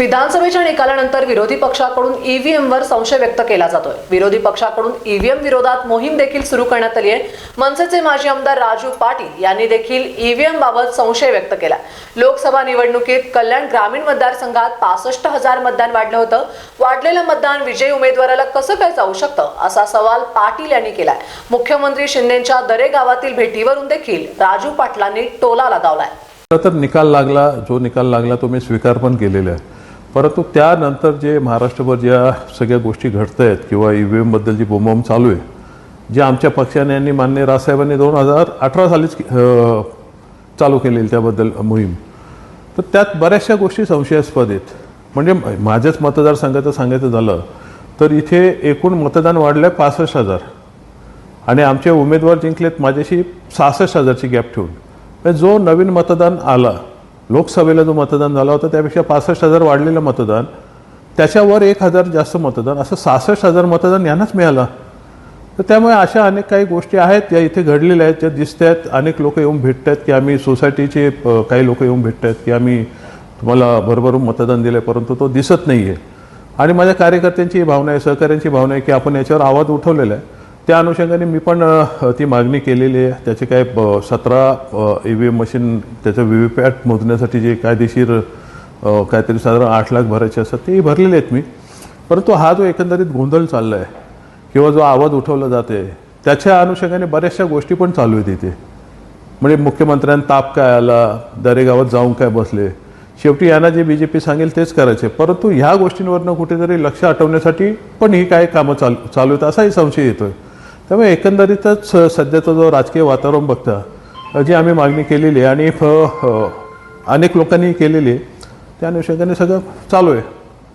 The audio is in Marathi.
विधानसभेच्या निकालानंतर विरोधी पक्षाकडून ईव्हीएम वर संशय व्यक्त केला जातोय. विरोधी पक्षाकडून ईव्हीएम विरोधात मोहीम देखील सुरू करण्यात आली आहे. मनसेचे माजी आमदार राजू पाटील यांनी देखील ईव्हीएम बाबत संशय व्यक्त केला. लोकसभा निवडणुकीत कल्याण ग्रामीण मतदारसंघात पासष्ट हजार मतदान वाढलं होतं. वाढलेलं मतदान विजयी उमेदवाराला कसं काय जाऊ शकतं असा सवाल पाटील यांनी केलाय. मुख्यमंत्री शिंदेच्या दरे गावातील भेटीवरून देखील राजू पाटलांनी टोला लगावलाय खरं तर निकाल लागला जो निकाल लागला तो मी स्वीकार पण केलेला आहे. परंतु त्यानंतर जे महाराष्ट्रभर ज्या सगळ्या गोष्टी घडत आहेत किंवा ई व्ही एमबद्दल जी बोंबाबोंब चालू आहे जे आमच्या पक्षाने आणि मान्य राजसाहेबांनी दोन हजार अठरा सालीच चालू केलेली त्याबद्दल मोहीम. तर त्यात बऱ्याचशा गोष्टी संशयास्पद आहेत. म्हणजे माझ्याच मतदारसंघाचं सांगायचं झालं तर इथे एकूण मतदान वाढलं आहे पासष्ट हजार. आणि आमचे उमेदवार जिंकलेत माझ्याशी सहासष्ट हजारची गॅप ठेवून. म्हणजे जो नवीन मतदान आला लोकसभेला जो मतदान झाला होता त्यापेक्षा पासष्ट हजार वाढलेलं मतदान त्याच्यावर एक हजार जास्त मतदान असं सहासष्ट हजार मतदान यांनाच मिळालं. तर त्यामुळे अशा अनेक काही गोष्टी आहेत ज्या इथे घडलेल्या आहेत ज्या दिसत आहेत अनेक लोक येऊन भेटत आहेत की आम्ही सोसायटीचे काही लोक येऊन भेटत आहेत की आम्ही तुम्हाला भरभरून मतदान दिलं आहे परंतु तो दिसत नाही आहे आणि माझ्या कार्यकर्त्यांची भावना आहे सहकाऱ्यांची भावना आहे की आपण याच्यावर आवाज उठवलेला आहे. त्या अनुषंगाने मी पण ती मागणी केलेली आहे. त्याचे काय ब- सतरा ई व्ही एम मशीन त्याचं व्ही व्ही पॅट मोजण्यासाठी जे कायदेशीर काहीतरी साधारण आठ लाख भरायचे असतात तेही भरलेले आहेत मी. परंतु हा जो एकंदरीत गोंधळ चालला आहे किंवा जो आवाज उठवला जाते त्याच्या अनुषंगाने बऱ्याचशा गोष्टी पण चालू आहेत इथे. म्हणजे मुख्यमंत्र्यांना ताप काय आला दरेगावात जाऊन काय बसले? शेवटी यांना जे बी जे पी सांगेल तेच करायचे. परंतु ह्या गोष्टींवरनं कुठेतरी लक्ष हटवण्यासाठी पण ही काय कामं चालू चालू आहेत असाही संशय येतोय. त्यामुळे एकंदरीतच सध्याचं जो राजकीय वातावरण बघता जी आम्ही मागणी केलेली आहे आणि फ- अनेक लोकांनी केलेली आहे त्या अनुषंगाने सगळं चालू आहे.